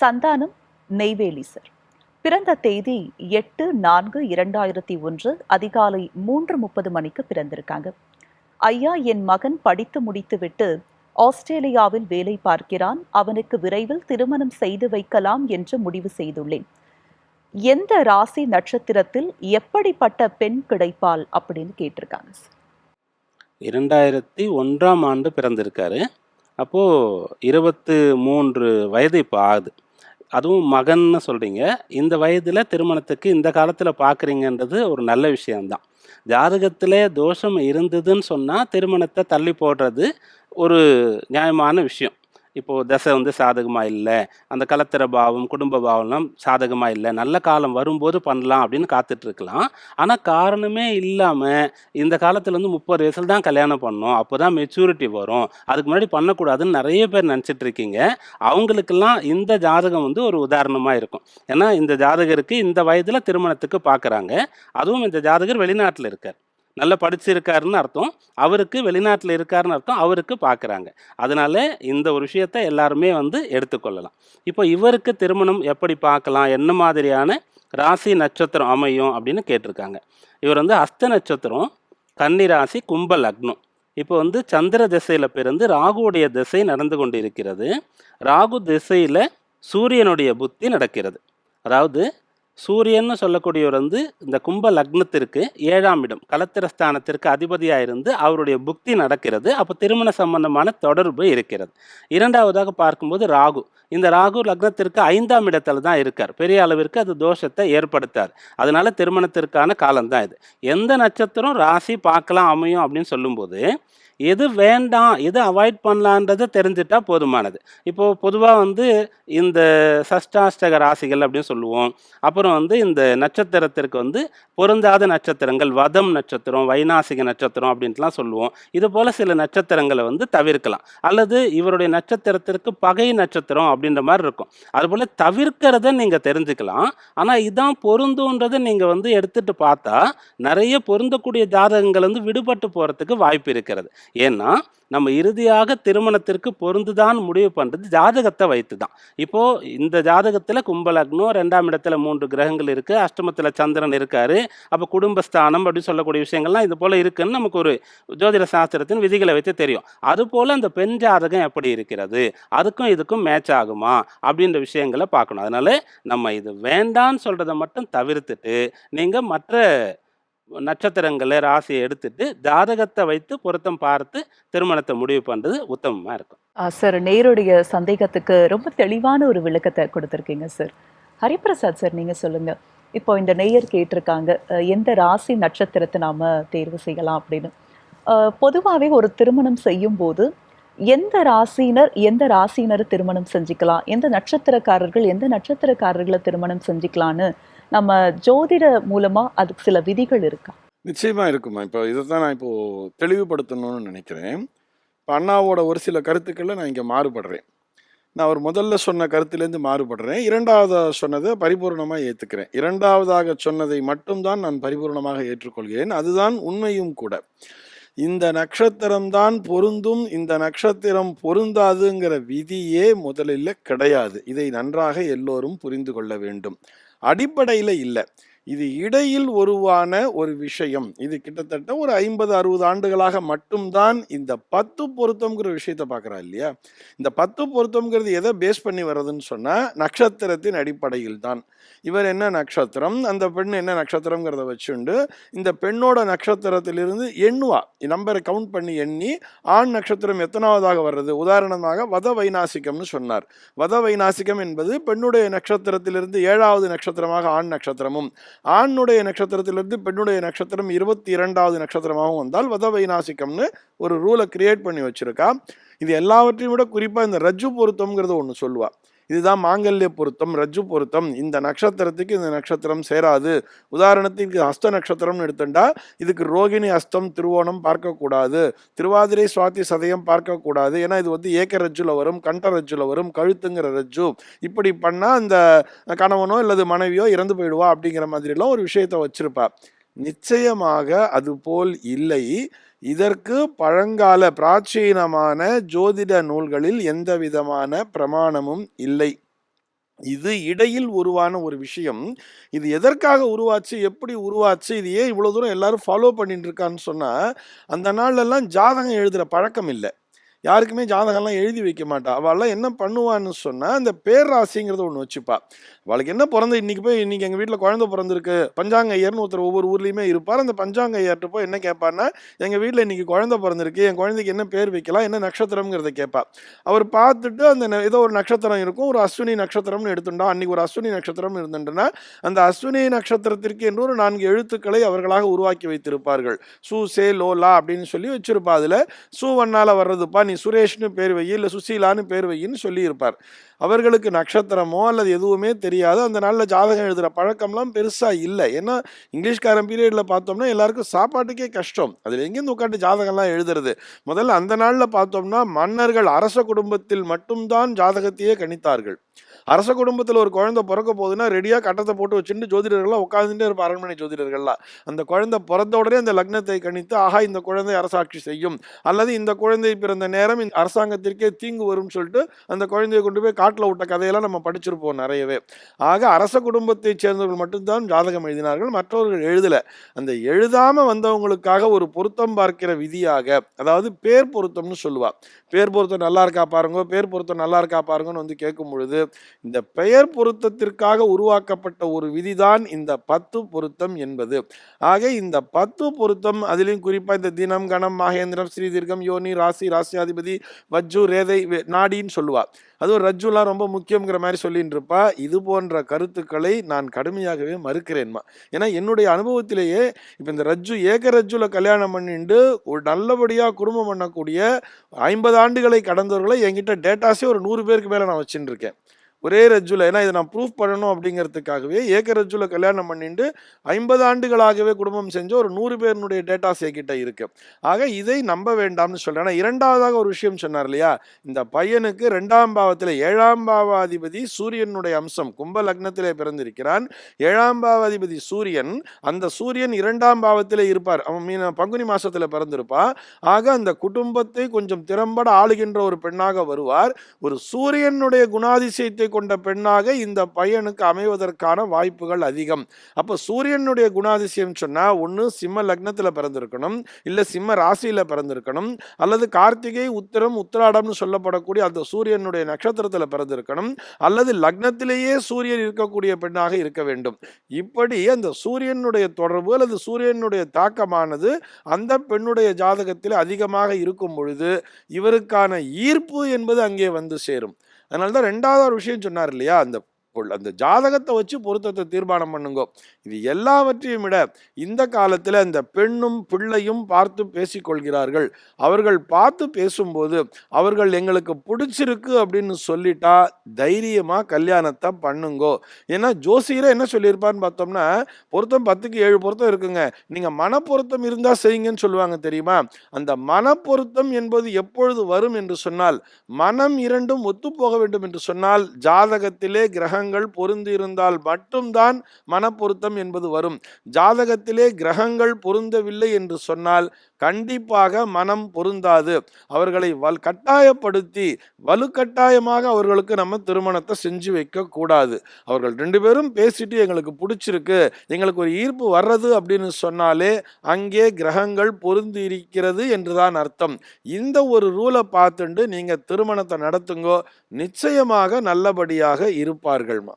Santhanam Neyveli sir. பிறந்த தேதி எட்டு நான்கு இரண்டாயிரத்தி ஒன்று அதிகாலை மூன்று முப்பது மணிக்கு பிறந்திருக்காங்க. ஐயா என் மகன் படித்து முடித்துவிட்டு ஆஸ்திரேலியாவில் வேலை பார்க்கிறான். அவனுக்கு விரைவில் திருமணம் செய்து வைக்கலாம் என்று முடிவு செய்துள்ளேன். எந்த ராசி நட்சத்திரத்தில் எப்படிப்பட்ட பெண் கிடைப்பாள் அப்படின்னு கேட்டிருக்காங்க சார். இரண்டாயிரத்தி ஒன்றாம் ஆண்டு பிறந்திருக்காரு. அப்போது இருபத்து மூன்று வயது இப்போ ஆகுது. அதுவும் மகன்னு சொல்கிறீங்க இந்த வயதில் திருமணத்துக்கு இந்த காலத்தில் பார்க்குறீங்கன்றது ஒரு நல்ல விஷயம்தான். ஜாதகத்தில் தோஷம் இருந்ததுன்னு சொன்னால் திருமணத்தை தள்ளி போடுறது ஒரு நியாயமான விஷயம். இப்போது தசை வந்து சாதகமாக இல்லை அந்த கலத்திர பாவம் குடும்ப பாவம்லாம் சாதகமாக இல்லை நல்ல காலம் வரும்போது பண்ணலாம் அப்படின்னு காத்துட்ருக்கலாம். ஆனால் காரணமே இல்லாமல் இந்த காலத்தில் வந்து முப்பது வயசில் தான் கல்யாணம் பண்ணோம். அப்போ தான் மெச்சூரிட்டி வரும். அதுக்கு முன்னாடி பண்ணக்கூடாதுன்னு நிறைய பேர் நினச்சிட்டு இருக்கீங்க அவங்களுக்கெல்லாம் இந்த ஜாதகம் வந்து ஒரு உதாரணமாக இருக்கும். ஏன்னா இந்த ஜாதகருக்கு இந்த வயதில் திருமணத்துக்கு பார்க்குறாங்க அதுவும் இந்த ஜாதகர் வெளிநாட்டில் இருக்கார். நல்லா படிச்சிருக்காருன்னு அர்த்தம். அவருக்கு வெளிநாட்டில் இருக்காருன்னு அர்த்தம். அவருக்கு பார்க்குறாங்க அதனால இந்த ஒரு விஷயத்தை எல்லாருமே வந்து எடுத்துக்கொள்ளலாம். இப்போ இவருக்கு திருமணம் எப்படி பார்க்கலாம்? என்ன மாதிரியான ராசி நட்சத்திரம் அமையும் அப்படின்னு கேட்டிருக்காங்க. இவர் வந்து அஸ்த நட்சத்திரம் கன்னி ராசி கும்ப லக்னம். இப்போ வந்து சந்திர திசையில் பிறந்து ராகுவுடைய திசை நடந்து கொண்டு இருக்கிறது ராகு திசையில் சூரியனுடைய புத்தி நடக்கிறது. அதாவது சூரியன்னு சொல்லக்கூடியவர் வந்து இந்த கும்ப லக்னத்திற்கு ஏழாம் இடம் கலத்திரஸ்தானத்திற்கு அதிபதியாக இருந்து அவருடைய புக்தி நடக்கிறது. அப்போ திருமண சம்பந்தமான தொடர்பு இருக்கிறது. இரண்டாவதாக பார்க்கும்போது ராகு. இந்த ராகு லக்னத்திற்கு ஐந்தாம் இடத்துல தான் இருக்கார். பெரிய அளவிற்கு அது தோஷத்தை ஏற்படுத்தார். அதனால திருமணத்திற்கான காலம்தான் இது. எந்த நட்சத்திரம் ராசி பார்க்கலாம் அமையும் அப்படின்னு சொல்லும்போது எது வேண்டாம் எது அவாய்ட் பண்ணலான்றதை தெரிஞ்சிட்டா போதுமானது. இப்போது பொதுவாக வந்து இந்த சஷ்டாஷ்டக ராசிகள் அப்படின்னு சொல்லுவோம். அப்புறம் வந்து இந்த நட்சத்திரத்திற்கு வந்து பொருந்தாத நட்சத்திரங்கள் வதம் நட்சத்திரம் வைநாசிக நட்சத்திரம் அப்படின்ட்டுலாம் சொல்லுவோம். இது போல் சில நட்சத்திரங்களை வந்து தவிர்க்கலாம். அல்லது இவருடைய நட்சத்திரத்திற்கு பகை நட்சத்திரம் அப்படின்ற மாதிரி இருக்கும். அதுபோல் தவிர்க்கிறத நீங்கள் தெரிஞ்சுக்கலாம். ஆனால் இதான் பொருந்துன்றதை நீங்கள் வந்து எடுத்துகிட்டு பார்த்தா நிறைய பொருந்தக்கூடிய ஜாதகங்கள் வந்து விடுபட்டு போகிறதுக்கு வாய்ப்பு இருக்கிறது. ஏன்னா நம்ம இறுதியாக திருமணத்திற்கு பொருந்துதான் முடிவு பண்ணுறது ஜாதகத்தை வைத்து தான் இப்போது இந்த ஜாதகத்தில் கும்பலக்னம் ரெண்டாம் இடத்துல மூன்று கிரகங்கள் இருக்குது அஷ்டமத்தில் சந்திரன் இருக்கார் அப்போ குடும்பஸ்தானம் அப்படின்னு சொல்லக்கூடிய விஷயங்கள்லாம் இது போல் இருக்குதுன்னு நமக்கு ஒரு ஜோதிட சாஸ்திரத்தின் விதிகளை வைத்து தெரியும். அதுபோல் அந்த பெண் ஜாதகம் எப்படி இருக்கிறது? அதுக்கும் இதுக்கும் மேட்ச் ஆகுமா? அப்படின்ற விஷயங்களை பார்க்கணும். அதனால நம்ம இது வேண்டான்னு சொல்கிறத மட்டும் தவிர்த்துட்டு நீங்கள் மற்ற நட்சத்திரங்களை ராசியை எடுத்துட்டு ஜாதகத்தை வைத்து பொருத்தம் பார்த்து திருமணத்தை முடிவு பண்ணுறது உத்தமமாக இருக்கும். சார் நேருடைய சந்தேகத்துக்கு ரொம்ப தெளிவான ஒரு விளக்கத்தை கொடுத்துருக்கீங்க சார் ஹரிபிரசாத் சார் நீங்கள் சொல்லுங்கள் இப்போ இந்த நேயர் கேட்டிருக்காங்க எந்த ராசி நட்சத்திரத்தை நாம் தேர்வு செய்யலாம் அப்படின்னு. பொதுவாகவே ஒரு திருமணம் செய்யும்போது எந்த ராசியினர் எந்த ராசியினர் திருமணம் செஞ்சுக்கலாம் எந்த நட்சத்திரக்காரர்கள் எந்த நட்சத்திரக்காரர்களை திருமணம் செஞ்சுக்கலான்னு நம்ம ஜோதிட மூலமா அதுக்கு சில விதிகள் இருக்கா? நிச்சயமா இருக்குமா. இப்போ இதை தான் நான் இப்போ தெளிவுபடுத்தணும்னு நினைக்கிறேன். இப்போ அண்ணாவோட ஒரு சில கருத்துக்களை நான் இங்கே மாறுபடுறேன். நான் அவர் முதல்ல சொன்ன கருத்துலேருந்து மாறுபடுறேன். இரண்டாவதாக சொன்னதை பரிபூர்ணமாக ஏற்றுக்கிறேன் இரண்டாவதாக சொன்னதை மட்டும்தான் நான் பரிபூர்ணமாக ஏற்றுக்கொள்கிறேன். அதுதான் உண்மையும் கூட. இந்த நட்சத்திரம்தான் பொருந்தும் இந்த நட்சத்திரம் பொருந்தாதுங்கிற விதியே முதலில் கிடையாது. இதை நன்றாக எல்லோரும் புரிந்து கொள்ள வேண்டும். அடிப்படையில் இல்லை. இது இடையில் உருவான ஒரு விஷயம். இது கிட்டத்தட்ட ஒரு ஐம்பது அறுபது ஆண்டுகளாக மட்டும்தான் இந்த பத்து பொருத்தம்ங்கிற விஷயத்தை பார்க்குறா இல்லையா? இந்த பத்து பொருத்தம்ங்கிறது எதை பேஸ் பண்ணி வர்றதுன்னு சொன்னால் நட்சத்திரத்தின் அடிப்படையில் தான். இவர் என்ன நட்சத்திரம்? அந்த பெண் என்ன நட்சத்திரங்கிறத வச்சுண்டு இந்த பெண்ணோட நட்சத்திரத்திலிருந்து எண்ணுவா. நம்பரை கவுண்ட் பண்ணி எண்ணி ஆண் நட்சத்திரம் எத்தனாவதாக வர்றது? உதாரணமாக வத வைநாசிக்கம்னு சொன்னார். வத வைநாசிகம் என்பது பெண்ணுடைய நட்சத்திரத்திலிருந்து ஏழாவது நட்சத்திரமாக ஆண் நட்சத்திரமும் ஆணுடைய நட்சத்திரத்திலிருந்து பெண்ணுடைய நட்சத்திரம் இருபத்தி இரண்டாவது நட்சத்திரமாகவும் வந்தால் வத வைநாசிக்கம்னு ஒரு ரூலை கிரியேட் பண்ணி வச்சுருக்கா. இது எல்லாவற்றையும் விட குறிப்பாக இந்த ரஜ்ஜு பொருத்தம்ங்கிறத ஒன்று சொல்லுவா. இதுதான் மாங்கல்ய பொருத்தம் ரஜ்ஜு பொருத்தம். இந்த நட்சத்திரத்துக்கு இந்த நட்சத்திரம் சேராது. உதாரணத்துக்கு ஹஸ்த நட்சத்திரம்னு எடுத்துட்டா இதுக்கு ரோகிணி அஸ்தம் திருவோணம் பார்க்கக்கூடாது. திருவாதிரை சுவாதி சதயம் பார்க்கக்கூடாது. ஏன்னா இது வந்து ஏக்க ரஜ்ஜுல வரும் கண்ட ரஜ்ஜுல வரும் கழுத்துங்கிற ரஜ்ஜு. இப்படி பண்ணால் அந்த கணவனோ அல்லது மனைவியோ இறந்து போயிடுவா அப்படிங்கிற மாதிரிலாம் ஒரு விஷயத்தை வச்சிருப்பா. நிச்சயமாக அது போல் இல்லை. இதற்கு பழங்கால பிராச்சீனமான ஜோதிட நூல்களில் எந்த விதமான பிரமாணமும் இல்லை. இது இடையில் உருவான ஒரு விஷயம். இது எதற்காக உருவாச்சு எப்படி உருவாச்சு இது ஏன் இவ்வளோ தூரம் எல்லாரும் ஃபாலோ பண்ணிட்டு இருக்கான்னு சொன்னால் அந்த நாள்லெல்லாம் ஜாதகம் எழுதுகிற பழக்கம் இல்லை. யாருக்குமே ஜாதகம்லாம் எழுதி வைக்க மாட்டா. அவள்லாம் என்ன பண்ணுவான்னு சொன்னால் அந்த பேராசிங்கிறத ஒன்று வச்சுப்பா. அவளுக்கு என்ன பிறந்த இன்றைக்கி போய் இன்றைக்கி எங்கள் வீட்டில் குழந்தை பிறந்திருக்கு? பஞ்சாங்க ஐயர்னு ஒருத்தர் ஒவ்வொரு ஊர்லேயுமே இருப்பார். அந்த பஞ்சாங்க ஐயர்கிட்ட போய் என்ன கேட்பான்னா எங்கள் வீட்டில் இன்றைக்கி குழந்தை பிறந்திருக்கு. என் குழந்தைக்கு என்ன பேர் வைக்கலாம்? என்ன நட்சத்திரம்ங்கிறத கேட்பா அவர் பார்த்துட்டு அந்த ந- ஏதோ ஒரு நட்சத்திரம் இருக்கும். ஒரு அஸ்வினி நட்சத்திரம்னு எடுத்துட்டோம் அன்றைக்கி ஒரு அஸ்வினி நட்சத்திரம் இருந்துட்டுனா அந்த அஸ்வினி நட்சத்திரத்திற்கு என்று ஒரு நான்கு எழுத்துக்களை அவர்களாக உருவாக்கி வைத்திருப்பார்கள். சு சே லோ லா அப்படின்னு சொல்லி வச்சிருப்பா அதில். சூவண்ணால வர்றதுப்பா நீ சுரேஷ்னு பேர் வை இல்லை சுசீலான்னு பேர் வையின்னு சொல்லியிருப்பார். அவர்களுக்கு நட்சத்திரமோ அல்லது எதுவுமே தெரியும் தெரியாது. அந்த நாளில் ஜாதகம் எழுதுகிற பழக்கம்லாம் பெருசாக இல்லை. ஏன்னா இங்கிலீஷ்காரன் பீரியடில் பார்த்தோம்னா எல்லாருக்கும் சாப்பாட்டுக்கே கஷ்டம். அதில் எங்கேருந்து உட்காந்து ஜாதகம்லாம் எழுதுறது? முதல்ல அந்த நாளில் பார்த்தோம்னா மன்னர்கள் அரச குடும்பத்தில் மட்டும்தான் ஜாதகத்தையே கணித்தார்கள். அரச குடும்பத்தில் ஒரு குழந்தை பிறக்க போகுதுன்னா ரெடியாக கட்டத்தை போட்டு வச்சுட்டு ஜோதிடர்கள்லாம் உட்காந்துட்டே இருப்பார் அரண்மனை ஜோதிடர்கள்லாம். அந்த குழந்தை பிறந்த உடனே அந்த லக்னத்தை கணித்து ஆஹா இந்த குழந்தை அரசாட்சி செய்யும். அல்லது இந்த குழந்தை பிறந்த நேரம் இந்த அரசாங்கத்திற்கே தீங்கு வரும்னு சொல்லிட்டு அந்த குழந்தையை கொண்டு போய் காட்டில் விட்ட கதையெல்லாம் நம்ம படிச்சிருப்போம் நிறையவே. ஆக அரச குடும்பத்தைச் சேர்ந்தவர்கள் மட்டும்தான் ஜாதகம் எழுதினார்கள் மற்றவர்கள் எழுதலை. அந்த எழுதாமல் வந்தவங்களுக்காக ஒரு பொருத்தம் பார்க்கிற விதியாக அதாவது பேர் பொருத்தம்னு சொல்லுவா. பேர் பொருத்தம் நல்லா இருக்கா பாருங்க பேர் பொருத்தம் நல்லா இருக்கா பாருங்கன்னு வந்து கேட்கும் பொழுது இந்த பெயர் பொருத்தத்திற்காக உருவாக்கப்பட்ட ஒரு விதிதான் இந்த பத்து பொருத்தம் என்பது. ஆக இந்த பத்து பொருத்தம் அதிலும் குறிப்பாக இந்த தினம் கணம் மகேந்திரம் ஸ்ரீதீர்க்கம் யோனி ராசி ராசியாதிபதி வஜ்ஜு ரேதை நாடின்னு சொல்லுவாள் அதுவும் ரஜ்ஜுலாம் ரொம்ப முக்கியங்கிற மாதிரி சொல்லிட்டு இருப்பா இது போன்ற கருத்துக்களை நான் கடுமையாகவே மறுக்கிறேன்மா. ஏன்னா என்னுடைய அனுபவத்திலேயே இப்போ இந்த ரஜ்ஜு ஏக ரஜ்ஜுல கல்யாணம் பண்ணிட்டு ஒரு நல்லபடியாக குடும்பம் பண்ணக்கூடிய ஐம்பது ஆண்டுகளை கடந்தவர்களை என்கிட்ட டேட்டாஸே ஒரு நூறு பேருக்கு மேலே நான் வச்சுட்டு இருக்கேன் ஒரே ரஜ்ஜுல ஏன்னா இதை நான் ப்ரூஃப் பண்ணணும் அப்படிங்கிறதுக்காகவே ஏக ரஜ்ஜுல கல்யாணம் பண்ணிட்டு ஐம்பது ஆண்டுகளாகவே குடும்பம் செஞ்ச ஒரு நூறு பேருனுடைய டேட்டாஸ் என்கிட்ட இருக்கு. ஆக இதை நம்ப வேண்டாம்னு சொல்றேன். ஆனால் இரண்டாவதாக ஒரு விஷயம் சொன்னார் இல்லையா? இந்த பையனுக்கு ரெண்டாம் பாவத்தில் ஏழாம் பாவாதிபதி சூரியனுடைய அம்சம் கும்ப லக்னத்திலே பிறந்திருக்கிறான். ஏழாம் பாவாதிபதி சூரியன் அந்த சூரியன் இரண்டாம் பாவத்தில் இருப்பார். அவன் மீன பங்குனி மாசத்துல பிறந்திருப்பா. ஆக அந்த குடும்பத்தை கொஞ்சம் திறம்பட ஆளுகின்ற ஒரு பெண்ணாக வருவார். ஒரு சூரியனுடைய குணாதிசயத்தை கொண்ட பெண்ணாக இந்த பையனுக்கு அமைவதற்கான வாய்ப்புகள் அதிகம். அப்போ சூரியனுடைய குணாதிசயம் சொன்னால் ஒன்று சிம்ம லக்னத்தில் பிறந்திருக்கணும் இல்லை சிம்ம ராசியில் பிறந்திருக்கணும் அல்லது கார்த்திகை உத்திரம் உத்திராடம்னு சொல்லப்படக்கூடிய அந்த சூரியனுடைய நட்சத்திரத்தில் பிறந்திருக்கணும் அல்லது லக்னத்திலேயே சூரியன் இருக்கக்கூடிய பெண்ணாக இருக்க வேண்டும். இப்படி அந்த சூரியனுடைய தொடர்பு அல்லது சூரியனுடைய தாக்கமானது அந்த பெண்ணுடைய ஜாதகத்தில் அதிகமாக இருக்கும் பொழுது இவருக்கான ஈர்ப்பு என்பது அங்கே வந்து சேரும். அதனால தான் ரெண்டாவது ஒரு விஷயம் சொன்னார் இல்லையா? அந்த கொள் அந்த ஜாதகத்தை வச்சு பொருத்தத்தை தீர்மானம் பண்ணுங்க. இது எல்லாவற்றையும் விட இந்த காலத்தில் அந்த பெண்ணும் பிள்ளையும் பார்த்து பேசிக்கொள்கிறார்கள். அவர்கள் பார்த்து பேசும்போது அவர்கள் எங்களுக்கு பிடிச்சிருக்கு அப்படின்னு சொல்லிட்டா தைரியமாக கல்யாணத்தை பண்ணுங்கோ. ஏன்னா ஜோசியரை என்ன சொல்லியிருப்பான்னு பார்த்தோம்னா பொருத்தம் பத்துக்கு ஏழு பொருத்தம் இருக்குங்க. நீங்க மனப்பொருத்தம் இருந்தால் செய்யுங்கன்னு சொல்லுவாங்க தெரியுமா? அந்த மனப்பொருத்தம் என்பது எப்பொழுது வரும் என்று சொன்னால் மனம் இரண்டும் ஒத்துப்போக வேண்டும் என்று சொன்னால் ஜாதகத்திலே கிரகங்கள் கிரகங்கள் பொருந்திருந்தால் மட்டும்தான் மனப்பொருத்தம் என்பது வரும். ஜாதகத்திலே கிரகங்கள் பொருந்தவில்லை என்று சொன்னால் கண்டிப்பாக மனம் பொருந்தாது. அவர்களை வல் கட்டாயப்படுத்தி வலுக்கட்டாயமாக அவர்களுக்கு நம்ம திருமணத்தை செஞ்சு வைக்க கூடாது. அவர்கள் ரெண்டு பேரும் பேசிட்டு எங்களுக்கு பிடிச்சிருக்கு எங்களுக்கு ஒரு ஈர்ப்பு வர்றது அப்படின்னு சொன்னாலே அங்கே கிரகங்கள் பொருந்தி இருக்கிறது என்றுதான் அர்த்தம். இந்த ஒரு ரூலை பார்த்துண்டு நீங்க திருமணத்தை நடத்துங்கோ நிச்சயமாக நல்லபடியாக இருப்பார்கள்மா